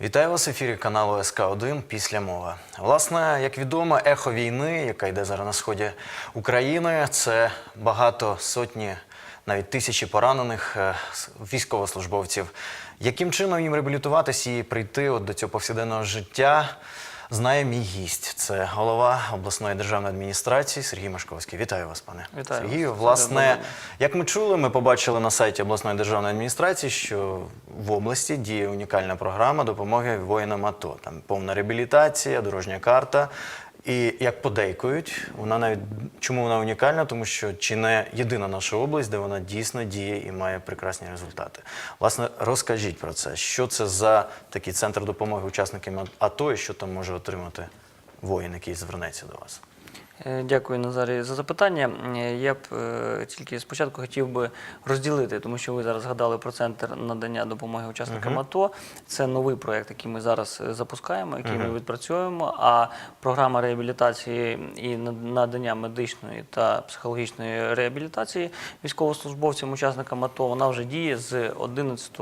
Вітаю вас в ефірі каналу СК 1 після мова. Власне, як відомо, ехо війни, яка йде зараз на сході України, це багато сотні, навіть тисячі поранених е, військовослужбовців. Яким чином їм реабілітуватись і прийти от до цього повсякденного життя? Знає мій гість. Це голова обласної державної адміністрації Сергій Машковський. Вітаю вас, пане Вітаю. Сергію. Власне, як ми чули, ми побачили на сайті обласної державної адміністрації, що в області діє унікальна програма допомоги воїнам АТО. Там повна реабілітація, дорожня карта. І як подейкують, вона навіть чому вона унікальна? Тому що чи не єдина наша область, де вона дійсно діє і має прекрасні результати. Власне, розкажіть про це. Що це за такий центр допомоги учасникам АТО і що там може отримати воїн, який звернеться до вас? Е, Дякую, Назарій, за запитання. Е, Я б е, тільки спочатку хотів би розділити, тому що ви зараз згадали про центр надання допомоги учасникам АТО. Це новий проєкт, який ми зараз запускаємо, який ми відпрацьовуємо. А програма реабілітації і над- надання медичної та психологічної реабілітації військовослужбовцям, учасникам АТО, вона вже діє з 11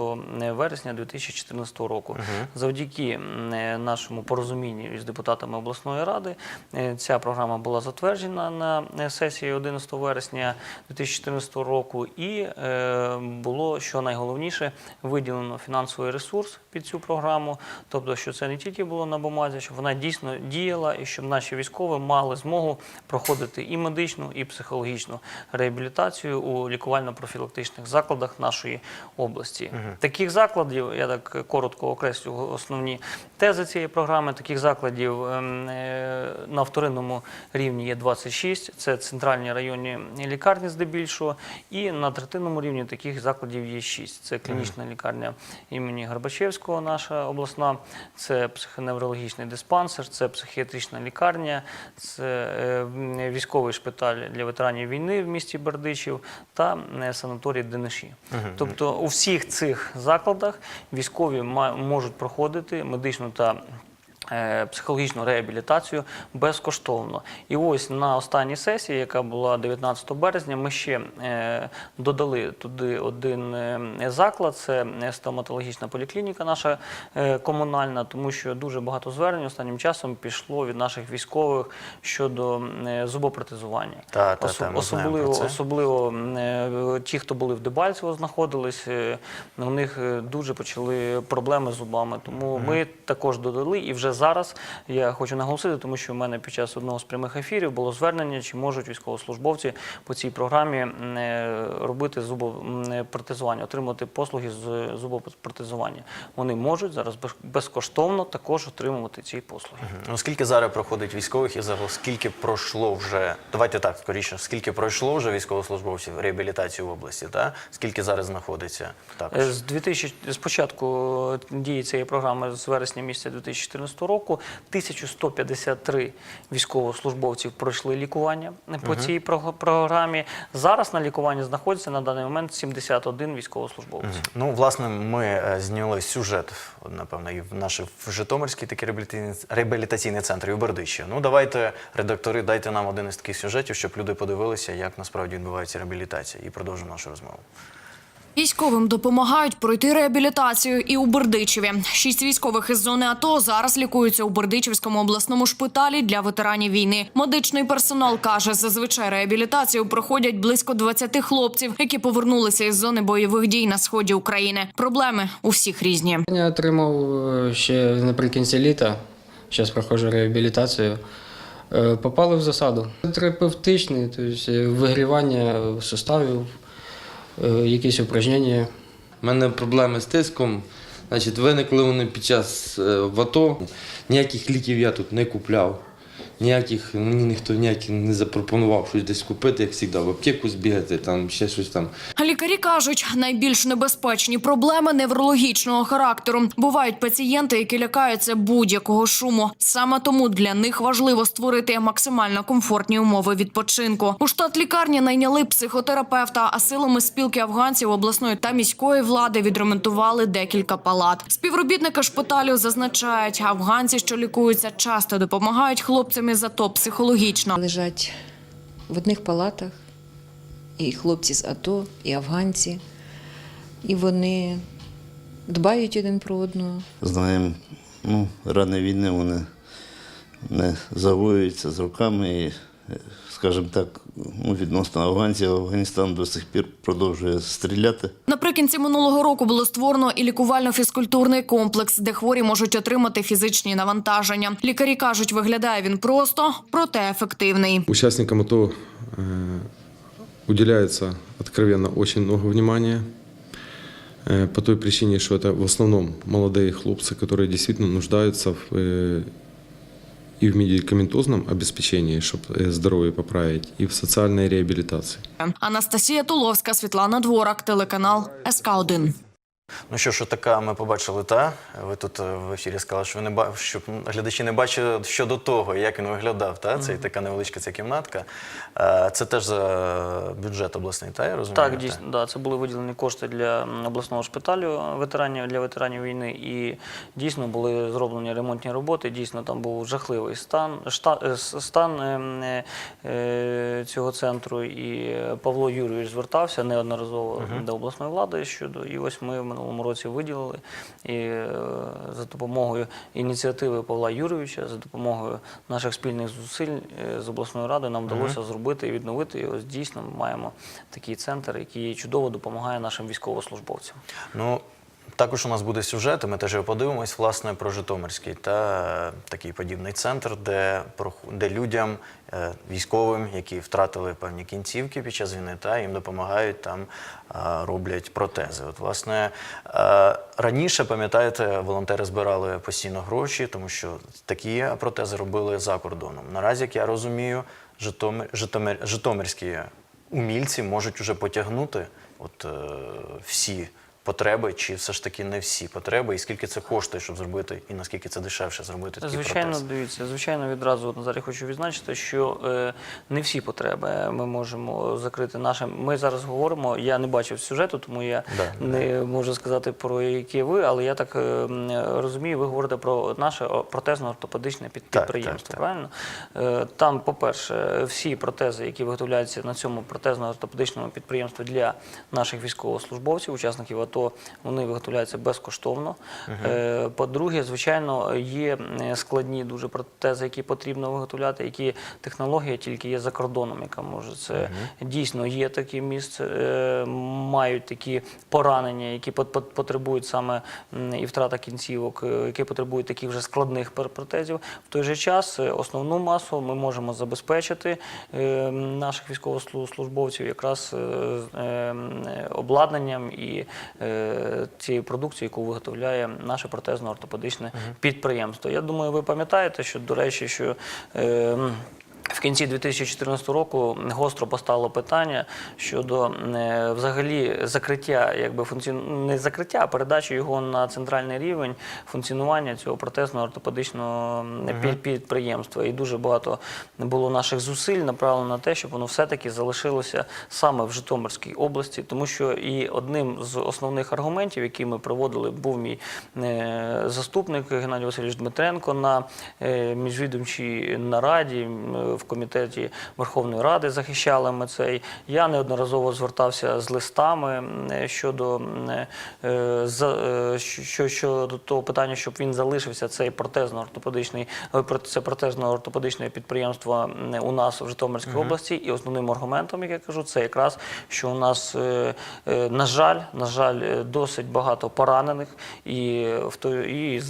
вересня 2014 року. Завдяки м, е, нашому порозумінню із депутатами обласної ради ця програма була затверджена на сесії 11 вересня 2014 року, і е, було що найголовніше виділено фінансовий ресурс під цю програму. Тобто, що це не тільки було на бумазі, щоб вона дійсно діяла, і щоб наші військові мали змогу проходити і медичну, і психологічну реабілітацію у лікувально-профілактичних закладах нашої області. Таких закладів, я так коротко окреслю основні тези цієї програми. Таких закладів ем, е, на вторинному рівні є 26, це центральні районні лікарні здебільшого, і на третинному рівні таких закладів є 6. Це клінічна лікарня імені Горбачевського, наша обласна, це психоневрологічний диспансер, це психіатрична лікарня, це е, військовий шпиталь для ветеранів війни в місті Бердичів та е, санаторій Дениші. Тобто у всіх цих закладах військові можуть проходити медичну та психологічну реабілітацію безкоштовно. І ось на останній сесії, яка була 19 березня, ми ще е, додали туди один е, заклад, це е, стоматологічна поліклініка наша е, комунальна, тому що дуже багато звернень останнім часом пішло від наших військових щодо е, зубопротезування. Та, та, Осо- та, ми особливо, особливо е, ті, хто були в Дебальцево, знаходились, е, у них е, дуже почали проблеми з зубами. Тому ми також додали. І вже зараз я хочу наголосити, тому що в мене під час одного з прямих ефірів було звернення, чи можуть військовослужбовці по цій програмі е, робити зубопротезування, отримувати послуги з зубопротезування. Вони можуть зараз без- безкоштовно також отримувати ці послуги. Ну, скільки зараз проходить військових і загалом скільки пройшло вже, давайте так, скоріше, скільки пройшло вже військовослужбовців реабілітацію в області, та? скільки зараз знаходиться також? Е, З 2000, з початку дії цієї програми з вересня місяця 2014 року 1153 військовослужбовців пройшли лікування по цій прог- програмі. Зараз на лікуванні знаходиться на даний момент 71 військовослужбовець. Ну, власне, ми е, зняли сюжет, напевно, і в наш в Житомирський такий реабілітаційний, реабілітаційний центр і у Бердичі. Ну, давайте, редактори, дайте нам один із таких сюжетів, щоб люди подивилися, як насправді відбувається реабілітація. І продовжимо нашу розмову. Військовим допомагають пройти реабілітацію і у Бердичеві. Шість військових із зони АТО зараз лікуються у Бердичівському обласному шпиталі для ветеранів війни. Медичний персонал каже, зазвичай реабілітацію проходять близько 20 хлопців, які повернулися із зони бойових дій на сході України. Проблеми у всіх різні. Я отримав е, ще наприкінці літа, зараз проходжу реабілітацію. Е, Попали в засаду. Терапевтичний, тобто вигрівання суставів, якісь упражнення. У мене проблеми з тиском. Значить, виникли вони під час ВАТО. в АТО. Ніяких ліків я тут не купляв. Ніяких, мені ніхто ніяких не запропонував щось десь купити, як завжди, в аптеку збігати, там ще щось там. Лікарі кажуть, найбільш небезпечні проблеми неврологічного характеру. Бувають пацієнти, які лякаються будь-якого шуму. Саме тому для них важливо створити максимально комфортні умови відпочинку. У штат лікарні найняли психотерапевта, а силами спілки афганців обласної та міської влади відремонтували декілька палат. Співробітники шпиталю зазначають, афганці, що лікуються, часто допомагають хлопцям із АТО психологічно. лежать в одних палатах і хлопці з АТО, і афганці. І вони дбають один про одного. Знаємо, ну, рани війни вони не загоюються з руками і, скажімо так, ну, відносно афганців, Афганістан до сих пір продовжує стріляти. Наприкінці минулого року було створено і лікувально-фізкультурний комплекс, де хворі можуть отримати фізичні навантаження. Лікарі кажуть, виглядає він просто, проте ефективний. Участникам АТО э, уделяется откровенно очень много внимания. э, По той причине, что это в основном молодые хлопцы, которые действительно нуждаются в, э, и в медикаментозном обеспечении, чтобы здоровье поправить, и в социальной реабилитации. Анастасія Туловська, Світлана Дворак, телеканал СК 1 Ну що ж, така ми побачили, та ви тут е, в ефірі сказали, що ви не ба... щоб глядачі не бачили щодо того, як він виглядав. Та це така невеличка ця кімнатка. Е, Це теж за бюджет обласний, та я розумію? Так, дійсно, да, це були виділені кошти для обласного шпиталю ветеранів для ветеранів війни, і дійсно були зроблені ремонтні роботи. Дійсно, там був жахливий стан, шта, е, стан е, е, цього центру. І Павло Юрійович звертався неодноразово до обласної влади щодо. І ось ми минулому році виділили і е, за допомогою ініціативи Павла Юрійовича, за допомогою наших спільних зусиль е, з обласною радою нам вдалося зробити і відновити. І ось дійсно ми маємо такий центр, який чудово допомагає нашим військовослужбовцям. Ну, також у нас буде сюжет, ми теж подивимось, власне, про Житомирський та такий подібний центр, де, де людям, е, військовим, які втратили певні кінцівки під час війни, та їм допомагають там, роблять протези. От, власне, раніше, пам'ятаєте, волонтери збирали постійно гроші, тому що такі протези робили за кордоном. Наразі, як я розумію, Житомир, Житомир, житомирські умільці можуть уже потягнути от, е, всі потреби, чи все ж таки не всі потреби, і скільки це коштує, щоб зробити, і наскільки це дешевше зробити такі Звичайно, протези? дивіться, звичайно, відразу Назарі хочу відзначити, що е, не всі потреби ми можемо закрити нашим. Ми зараз говоримо. Я не бачив сюжету, тому я Да. не можу сказати про які ви, але я так е, розумію, ви говорите про наше протезно-ортопедичне підприємство. так, так. Правильно Е, там, по-перше, всі протези, які виготовляються на цьому протезно-ортопедичному підприємстві для наших військовослужбовців, учасників АТО, вони виготовляються безкоштовно. Е, По-друге, звичайно, є е, складні дуже протези, які потрібно виготовляти, які технологія тільки є за кордоном, яка може це дійсно є такі місця, е, мають такі поранення, які пот- пот- потребують саме і втрата кінцівок, які потребують таких вже складних протезів. В той же час основну масу ми можемо забезпечити наших військовослужбовців якраз обладнанням і е, продукції, яку виготовляє наше протезно-ортопедичне підприємство. Я думаю, ви пам'ятаєте, що до речі, що е, в кінці 2014 року гостро постало питання щодо е, взагалі закриття, якби функціон... не закриття, а передачі його на центральний рівень функціонування цього протезно-ортопедичного м, під- підприємства. І дуже багато було наших зусиль направлено на те, щоб воно все-таки залишилося саме в Житомирській області, тому що і одним з основних аргументів, які ми проводили, був мій е, заступник Геннадій Васильович Дмитренко на е, міжвідомчій нараді в комітеті Верховної Ради захищали ми цей. Я неодноразово звертався з листами щодо е, е, що, щодо того питання, щоб він залишився цей протезно-ортопедичний е, це протезно-ортопедичне підприємство у нас в Житомирській області. І основним аргументом, як я кажу, це якраз що у нас, на жаль, на жаль, досить багато поранених, і в той і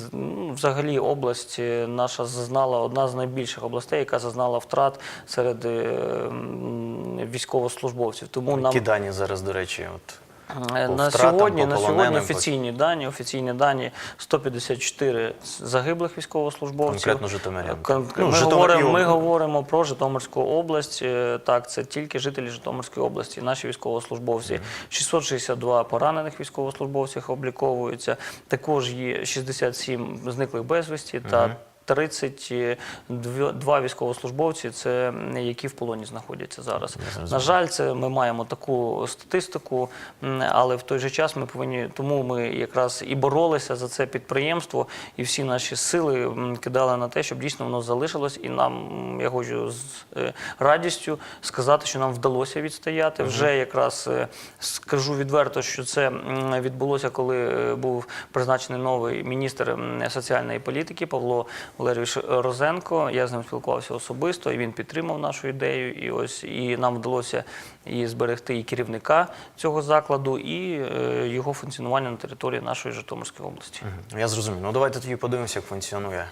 взагалі область наша зазнала одна з найбільших областей, яка зазнала втрат серед е, військовослужбовців. Тому нам Які дані зараз, до речі, от Е, На сьогодні, на сьогодні офіційні дані, офіційні дані 154 загиблих військовослужбовців. Конкретно житомирян. Кон- Ну, ми, говоримо, ми говоримо про Житомирську область. Е, Так, це тільки жителі Житомирської області, наші військовослужбовці. 662 поранених військовослужбовців обліковуються. Також є 67 зниклих безвісті та 32 військовослужбовці, це які в полоні знаходяться зараз. На жаль, це ми маємо таку статистику, але в той же час ми повинні, тому ми якраз і боролися за це підприємство, і всі наші сили кидали на те, щоб дійсно воно залишилось. І нам я хочу з е, радістю сказати, що нам вдалося відстояти. Вже якраз е, скажу відверто, що це відбулося, коли е, був призначений новий міністр соціальної політики Павло Валерійович Розенко. Я з ним спілкувався особисто, і він підтримав нашу ідею. І ось і нам вдалося і зберегти і керівника цього закладу, і е, його функціонування на території нашої Житомирської області. Я зрозумів. Ну давайте тоді подивимося, як функціонує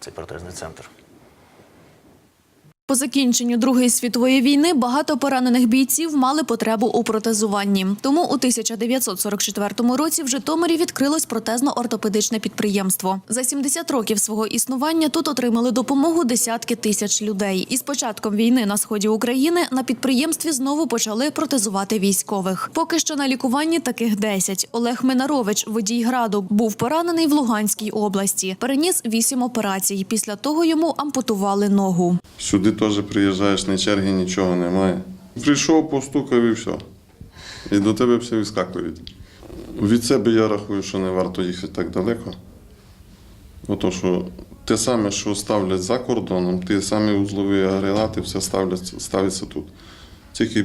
цей протезний центр. По закінченню Другої світової війни багато поранених бійців мали потребу у протезуванні. Тому у 1944 році в Житомирі відкрилось протезно-ортопедичне підприємство. За 70 років свого існування тут отримали допомогу десятки тисяч людей. І з початком війни на сході України на підприємстві знову почали протезувати військових. Поки що на лікуванні таких 10. Олег Минарович, водій граду, був поранений в Луганській області. Переніс 8 операцій. Після того йому ампутували ногу. Сюди теж приїжджаєш, ні черги, нічого немає. Прийшов, постукав і все. І до тебе всі вискакують. Від себе я рахую, що не варто їхати так далеко. Ото що те саме, що ставлять за кордоном, ті самі узлові агрегати, все ставляться, ставиться тут. Тільки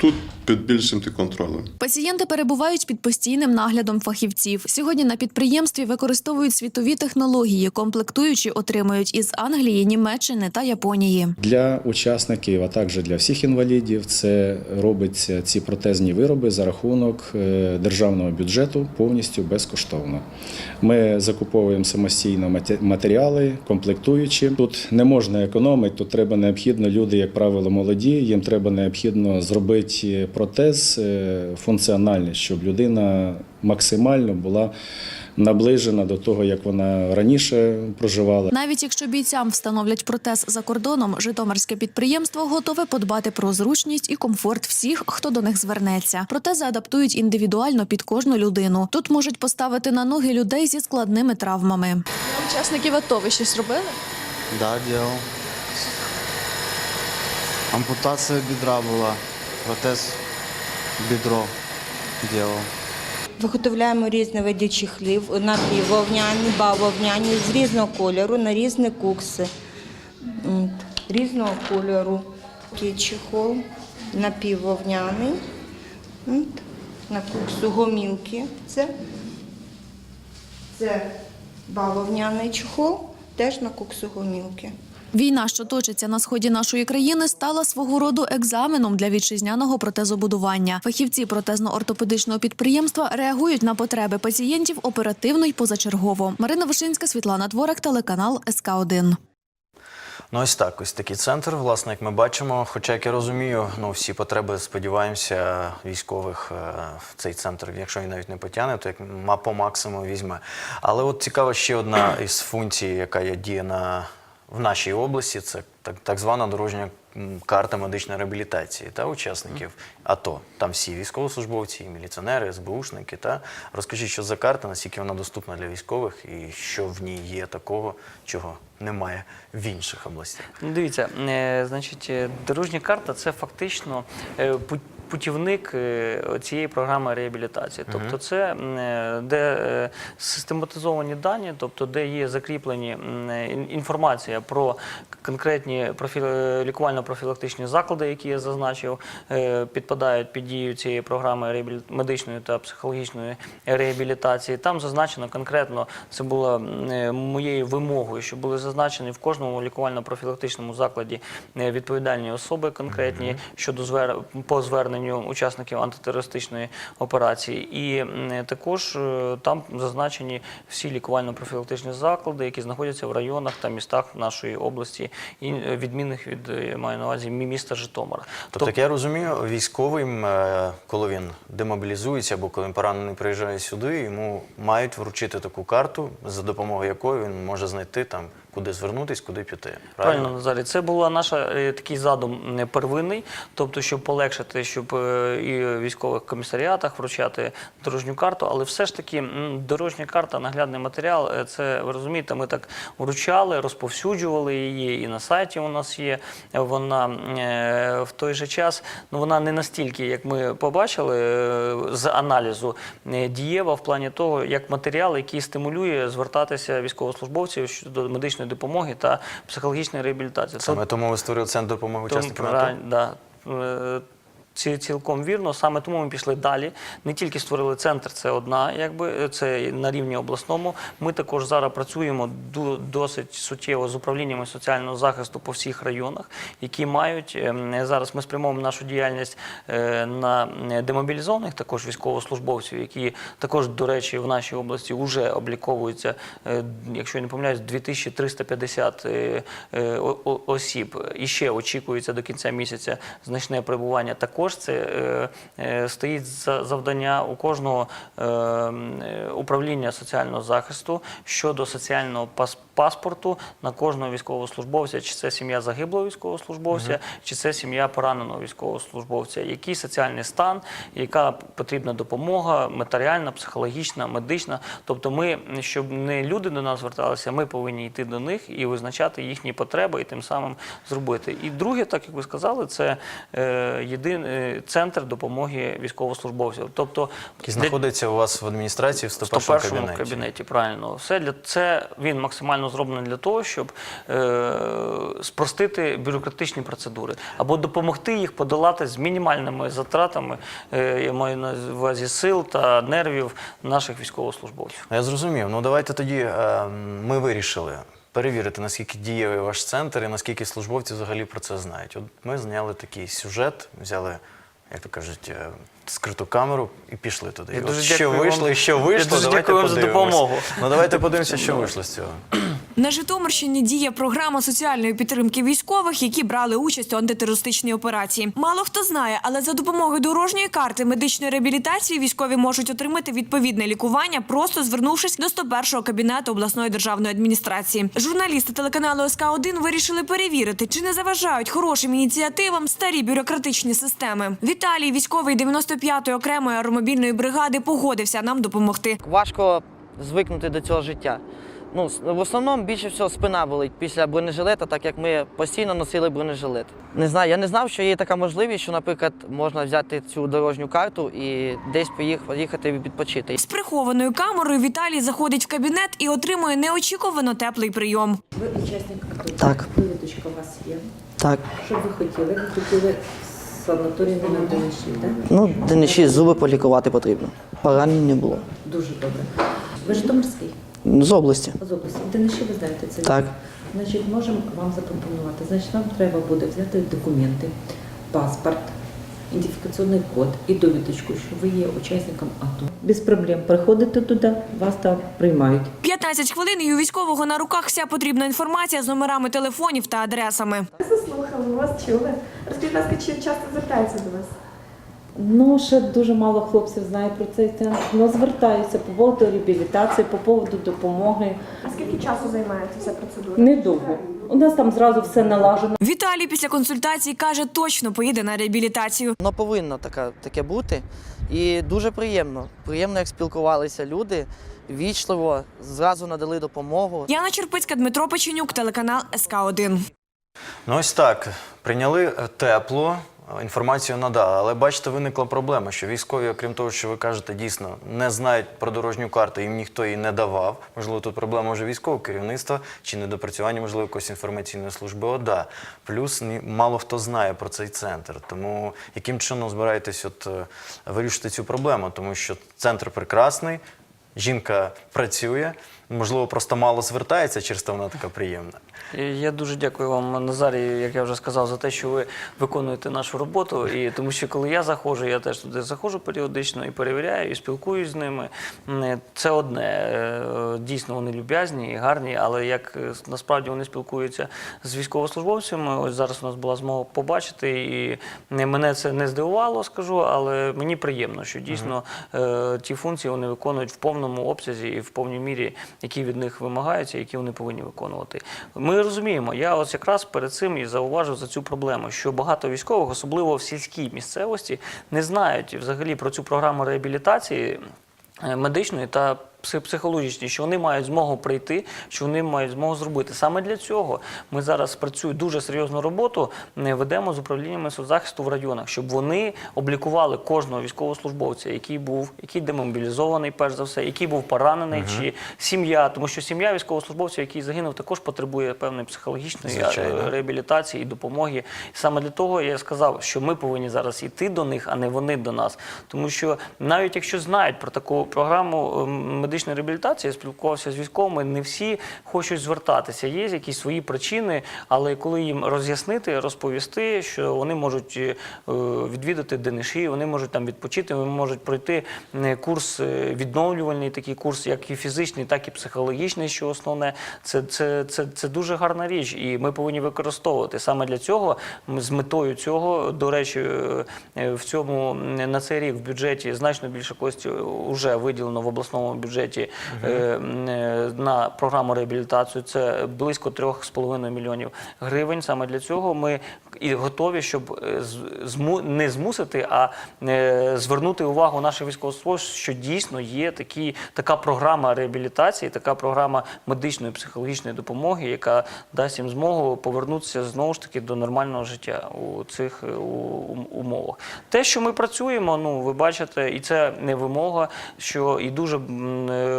тут під більшим ти контролем. Пацієнти перебувають під постійним наглядом фахівців. Сьогодні на підприємстві використовують світові технології, комплектуючі отримують із Англії, Німеччини та Японії. Для учасників, а також для всіх інвалідів, це робиться ці протезні вироби за рахунок е, державного бюджету повністю безкоштовно. Ми закуповуємо самостійно мате- матеріали, комплектуючі. Тут не можна економити, тут треба необхідно. Люди, як правило, молоді. Їм треба необхідно зробити протез е, функціональний, щоб людина максимально була наближена до того, як вона раніше проживала. Навіть якщо бійцям встановлять протез за кордоном, житомирське підприємство готове подбати про зручність і комфорт всіх, хто до них звернеться. Протези адаптують індивідуально під кожну людину. Тут можуть поставити на ноги людей зі складними травмами. Учасників АТО ви щось робили? Да, делал. Ампутация бедра была. Протез бедро делал. Виготовляємо різні види чехлів, напіввовняні, бавовняні, з різного кольору, на різні кукси. Різного кольору. Такий чехол, напіввовняний. На куксу гомілки. Це, це бавовняний чехол, теж на куксу гомілки. Війна, що точиться на сході нашої країни, стала свого роду екзаменом для вітчизняного протезобудування. Фахівці протезно-ортопедичного підприємства реагують на потреби пацієнтів оперативно й позачергово. Марина Вишинська, Світлана Дворак, телеканал СК 1 Ну, ось так, ось такий центр, власне, як ми бачимо. Хоча, як я розумію, ну всі потреби, сподіваємося, військових е, в цей центр, якщо він навіть не потягне, то як по максимуму візьме. Але от цікава ще одна із функцій, яка є діє на, в нашій області, це так, так звана дорожня карта медичної реабілітації та учасників АТО. Там всі військовослужбовці, і міліціонери, СБУшники. Та розкажіть, що за карта, наскільки вона доступна для військових, і що в ній є такого, чого немає в інших областях. Ну, Дивіться, е, значить, е, дорожня карта це фактично е, путівник е, цієї програми реабілітації. Тобто, це е, де е, систематизовані дані, тобто де є закріплені інформація про конкретні профі- лікувально-профілактичні заклади, які я зазначив, підпадають під дію цієї програми медичної та психологічної реабілітації. Там зазначено конкретно, це було моєю вимогою, що були зазначені в кожному лікувально-профілактичному закладі відповідальні особи конкретні щодо звер... по зверненню учасників антитерористичної операції. І також е, там зазначені всі лікувально-профілактичні заклади, які знаходяться в районах та містах нашої області, і е, відмінних від е, я маю на увазі мі- міста Житомира. Тобто, як я розумію, військовим, коли він демобілізується або коли він поранений приїжджає сюди, йому мають вручити таку карту, за допомогою якої він може знайти там куди звернутись, куди піти. Правильно, Назарій. Це була наша е, такий задум первинний, тобто, щоб полегшити, щоб е, і в військових комісаріатах вручати дорожню карту, але все ж таки дорожня карта, наглядний матеріал, е, це ви розумієте, ми так вручали, розповсюджували її, і на сайті у нас є. Вона в той же час, ну вона не настільки, як ми побачили з аналізу, дієва в плані того, як матеріал, який стимулює звертатися військовослужбовців щодо медичної допомоги та психологічної реабілітації. Саме тому ви створили центр допомоги учасникам АТО? да. Ці цілком вірно. Саме тому ми пішли далі. Не тільки створили центр, це одна, якби це на рівні обласному. Ми також зараз працюємо досить суттєво з управліннями соціального захисту по всіх районах, які мають ем, зараз. Ми спрямовуємо нашу діяльність е, на е, демобілізованих, також військовослужбовців, які також, до речі, в нашій області вже обліковуються, е, якщо я не помиляюсь, 2350 е, е, о- о- осіб. І ще очікується до кінця місяця значне прибування. Також це е, стоїть за завдання у кожного е, е, управління соціального захисту щодо соціального пас- паспорту на кожного військовослужбовця, чи це сім'я загиблого військовослужбовця, чи це сім'я пораненого військовослужбовця. Який соціальний стан, яка потрібна допомога, матеріальна, психологічна, медична. Тобто, ми, щоб не люди до нас зверталися, ми повинні йти до них і визначати їхні потреби, і тим самим зробити. І друге, так як ви сказали, це е, єдиний центр допомоги військовослужбовців. Тобто Який знаходиться у вас в адміністрації в 101 101 кабінеті. кабінеті. Правильно, все для це він максимально зроблений для того, щоб е, спростити бюрократичні процедури або допомогти їх подолати з мінімальними затратами. Е, я маю на увазі сил та нервів наших військовослужбовців. Ну, Я зрозумів. Ну давайте тоді е, ми вирішили перевірити, наскільки дієвий ваш центр і наскільки службовці взагалі про це знають. От ми зняли такий сюжет, взяли, як то кажуть, е, скриту камеру і пішли туди. Я І от дуже що дякую вам. вийшло і що Я вийшло, дуже давайте дякую вам за подивимось. допомогу. Ну давайте подивимося, що вийшло з цього. На Житомирщині діє програма соціальної підтримки військових, які брали участь у антитерористичній операції. Мало хто знає, але за допомогою дорожньої карти медичної реабілітації військові можуть отримати відповідне лікування, просто звернувшись до 101-го кабінету обласної державної адміністрації. Журналісти телеканалу СК 1 вирішили перевірити, чи не заважають хорошим ініціативам старі бюрократичні системи. Віталій, військовий 95-ї окремої аеромобільної бригади, погодився нам допомогти. важко звикнути до цього життя. Ну, в основному більше всього спина болить після бронежилета, так як ми постійно носили бронежилет. Не знаю, я не знав, що є така можливість, що, наприклад, можна взяти цю дорожню карту і десь поїх- поїхати відпочити. З прихованою камерою Віталій заходить в кабінет і отримує неочікувано теплий прийом. Ви учасник АТО. Так. Довідочка у вас є. Так, Що б ви хотіли? Ви хотіли санаторій на Дениші, так? ну, денеші зуби полікувати потрібно. Поранень не було. Дуже добре. Ви Житомирський? З області. З області. В Дениші ви знаєте це? Так. Значить, можемо вам запропонувати. Значить, вам треба буде взяти документи, паспорт, ідентифікаційний код і довідочку, що ви є учасником АТО. Без проблем. Приходите туди, вас там приймають. 15 хвилин і у військового на руках вся потрібна інформація з номерами телефонів та адресами. Заслухали, вас чули. Розкажіть, будь ласка, чи часто звертаються до вас? Ну, ще дуже мало хлопців знає про цей центр. Ну, звертаються по поводу реабілітації, по поводу допомоги. А скільки часу займається ця процедура? Недовго. У нас там зразу все налажено. Віталій після консультації каже, точно поїде на реабілітацію. Воно повинно така, таке бути. І дуже приємно. Приємно, як спілкувалися люди, вічливо, зразу надали допомогу. Яна Черпицька, Дмитро Печенюк, телеканал СК 1 Ну ось так. Прийняли тепло, інформацію надали. Але бачите, виникла проблема, що військові, окрім того, що ви кажете, дійсно не знають про дорожню карту, їм ніхто її не давав. Можливо, тут проблема вже військового керівництва чи недопрацювання, можливо, якоїсь інформаційної служби ОДА. Плюс мало хто знає про цей центр. Тому яким чином збираєтесь от, е, вирішити цю проблему? Тому що центр прекрасний, жінка працює, можливо, просто мало звертається, через те вона така приємна. Я дуже дякую вам, Назарій, як я вже сказав, за те, що ви виконуєте нашу роботу. І тому що коли я заходжу, я теж туди заходжу періодично і перевіряю, і спілкуюсь з ними. Це одне. Е, Дійсно, вони люб'язні і гарні, але як е, насправді вони спілкуються з військовослужбовцями, ось зараз у нас була змога побачити, і мене це не здивувало, скажу, але мені приємно, що дійсно е, ті функції вони виконують в повному обсязі і в повній мірі які від них вимагаються, які вони повинні виконувати. Ми розуміємо, я ось якраз перед цим і зауважив за цю проблему, що багато військових, особливо в сільській місцевості, не знають взагалі про цю програму реабілітації е, медичної та психологічні, що вони мають змогу прийти, що вони мають змогу зробити. Саме для цього ми зараз працюємо дуже серйозну роботу, е, ведемо з управліннями соцзахисту в районах, щоб вони облікували кожного військовослужбовця, який був, який демобілізований, перш за все, який був поранений, чи сім'я, тому що сім'я військовослужбовця, який загинув, також потребує певної психологічної е, Звичайно. реабілітації і допомоги. Саме для того я сказав, що ми повинні зараз йти до них, а не вони до нас. Тому що навіть якщо знають про таку програму ем, медичної реабілітації, я спілкувався з військовими, не всі хочуть звертатися. Є якісь свої причини, але коли їм роз'яснити, розповісти, що вони можуть е, відвідати ДНШ, вони можуть там відпочити, вони можуть пройти е, курс е, відновлювальний, такий курс, як і фізичний, так і психологічний, що основне. Це, це, це, це дуже гарна річ, і ми повинні використовувати. Саме для цього з метою цього, до речі, в цьому на цей рік в бюджеті значно більше коштів вже виділено в обласному бюджеті е, м, е, на програму реабілітацію. Це близько 3,5 мільйонів гривень. Саме для цього ми і готові, щоб е, не змусити, а е, звернути увагу наших військовослужбовців, що дійсно є такі, така програма реабілітації, така програма медичної психологічної допомоги, яка дасть їм змогу повернутися знову ж таки до нормального життя у цих е, умовах. Те, що ми працюємо, ну ви бачите, і це не вимога, що і дуже е,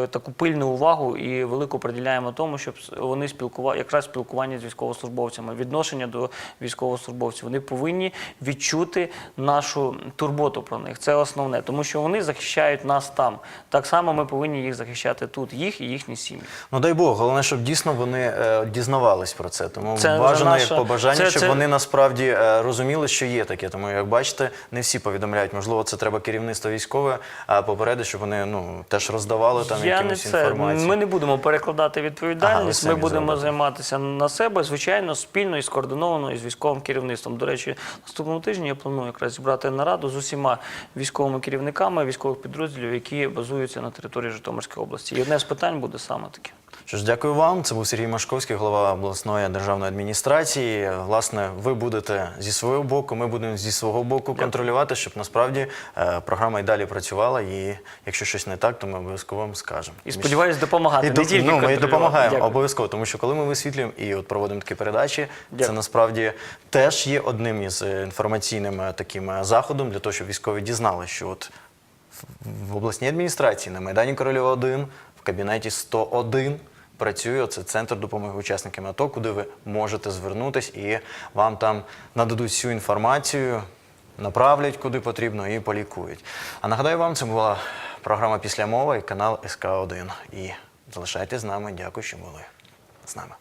таку пильну увагу і велику приділяємо тому, щоб вони спілкували якраз спілкування з військовослужбовцями, відношення до військовослужбовців. Вони повинні відчути нашу турботу про них. Це основне, тому що вони захищають нас там. Так само ми повинні їх захищати тут, їх і їхні сім'ї. Ну дай Бог, головне, щоб дійсно вони е, дізнавались про це. Тому Це бажано наша- як побажання, це- щоб це- вони насправді е, розуміли, що є таке. Тому, як бачите, не всі повідомляють. Можливо, це треба керівництво військове а попередити, щоб вони ну теж роздавали там Я не це. інформацію. Ми не будемо перекладати відповідальність. Ага, ми будемо зробите. займатися на себе, звичайно, спільно і скоординовано із військовим керівництвом. До речі, наступного тижня я планую якраз зібрати нараду з усіма військовими керівниками військових підрозділів, які базуються на території Житомирської області. І одне з питань буде саме таке. Що ж, дякую вам. Це був Сергій Машковський, голова обласної державної адміністрації. Власне, ви будете зі свого боку, ми будемо зі свого боку контролювати, щоб насправді е, програма і далі працювала. І якщо щось не так, то ми обов'язково вам скажемо. І сподіваюся допомагати. І не тільки ну, ми допомагаємо Дякую. обов'язково, тому що коли ми висвітлюємо і от проводимо такі передачі, це насправді теж є одним із е, інформаційним е, таким заходом для того, щоб військові дізнали, що от в- в обласній адміністрації на Майдані Корольова 1, кабінеті 101 працює це центр допомоги учасникам АТО, куди ви можете звернутись і вам там нададуть всю інформацію, направлять куди потрібно і полікують. А нагадаю вам, це була програма після мова і канал СК 1 І залишайтесь з нами. Дякую, що були з нами.